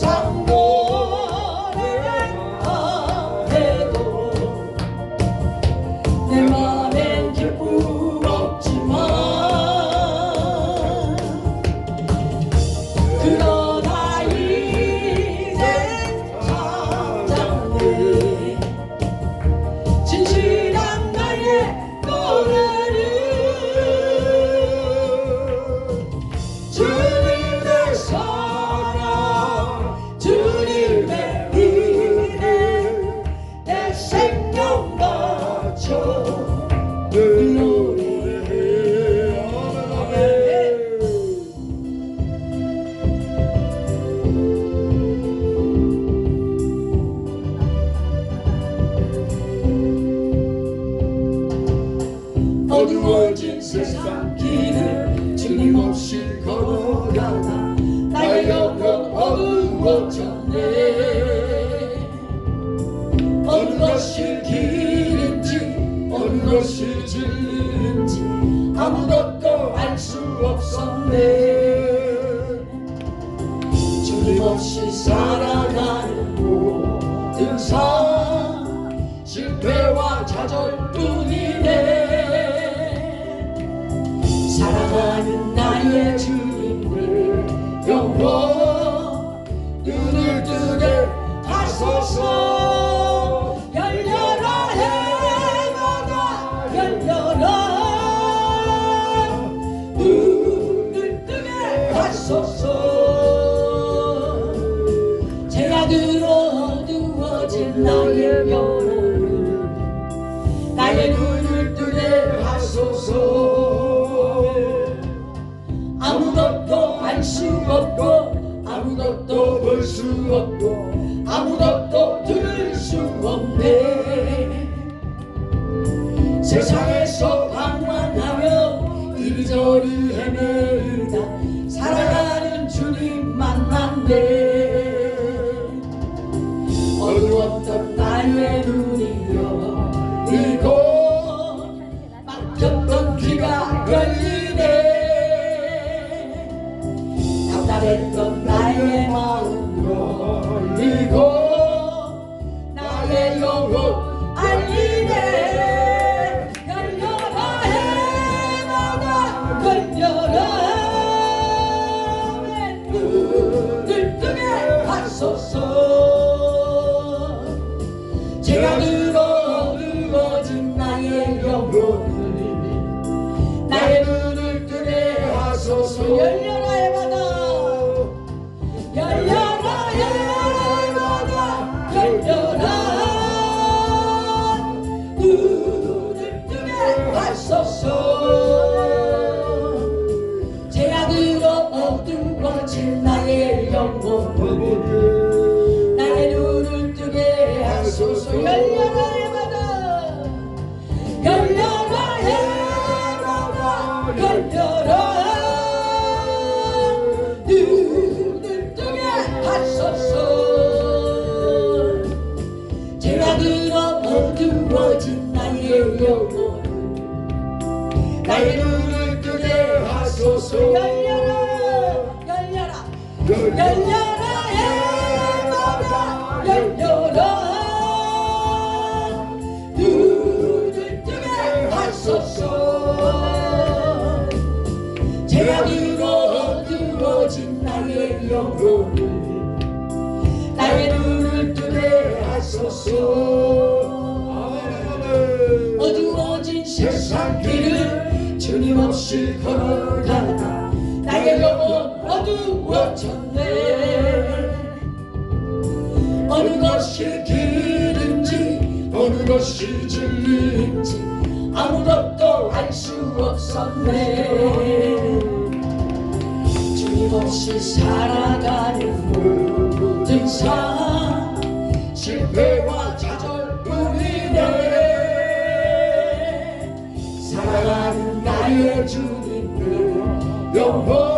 suffer. 무엇이지 아무것도 알 수 없었네. 주님없이 살아가는 모든 삶 실패와 좌절뿐이네. 사랑하는 나의 주님을 영원 눈을 뜨게 하소서. 아무것도 볼 수 없고 아무것도 들을 수 없네. 세상에서 방황하며 이리저리 헤매 했던 나의 마음 돌리고 나의 영혼 영혼 나의 눈을 뜨게 하소서. 어두워진 세상 길을 주님 없이 걸어가다 나의 영혼 어두워졌네. 어느 것이 길인지 어느 것이 진리인지 아무것도 알 수 없었네 없이 살아가는 모든 삶 실패와 좌절 뿐이네. 사랑하는 나의 주님을 영원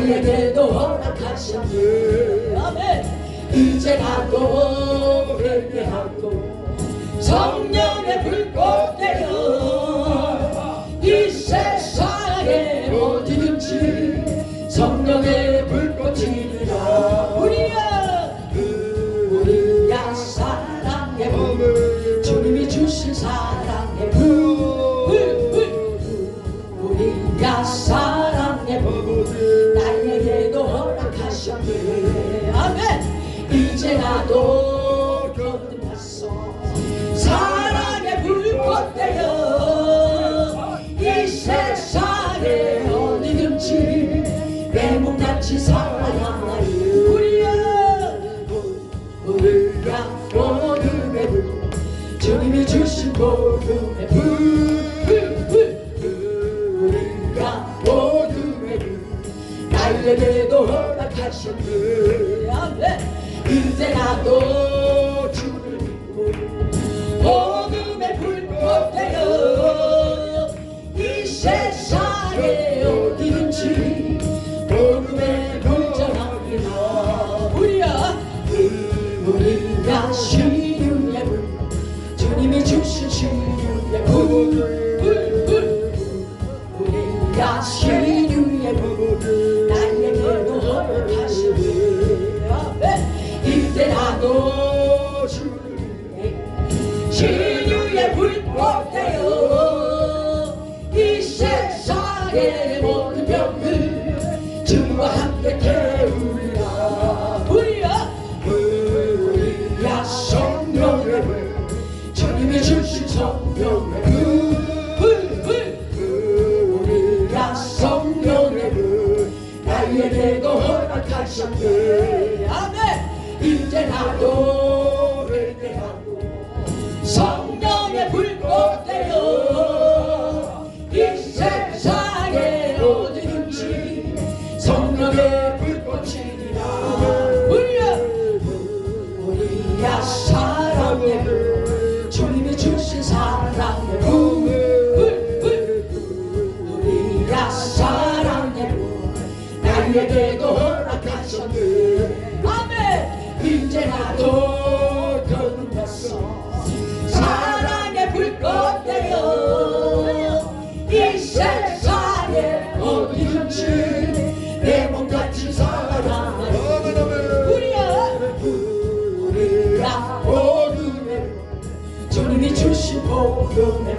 나에게도 허락하신 불 아멘. 이제 나도 회개하고 성령의 불꽃 되어 나도 거듭났어 사랑의 불꽃 되어 이 세상에 어디든지 내 몸같이 살아가리 우리야 우리야 어둠의 불 주님이 주신 어둠의 불불불 우리가 어둠의 불 나에게도 허락하셨네 아멘 이 하셨네 아멘. 이제 나도 그렇게 하고 성령의 불꽃 되어 이 세상에 어디든지 성령의 불꽃이니라. 불려. 우리야 사랑해. 주님이 주신 사랑의 Dios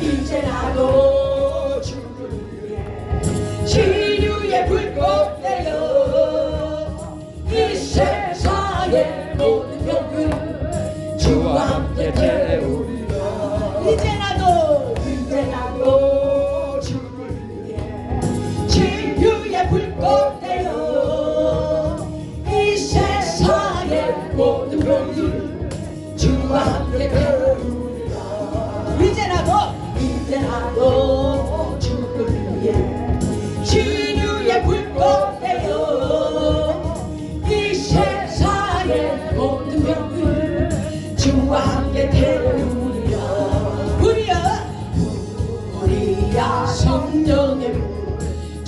이제 나도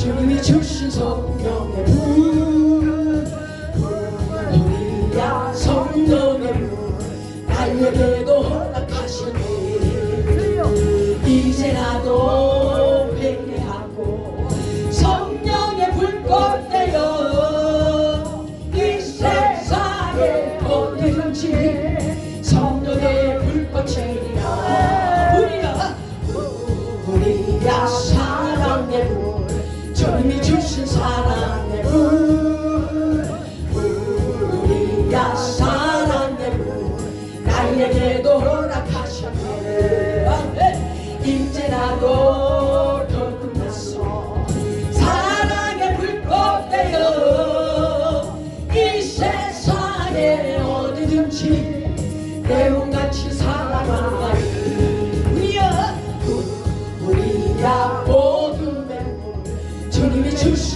주님이 출신 성령의 불 불이야 성령의 불 나에게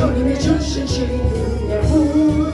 주님이 주신 신분의 불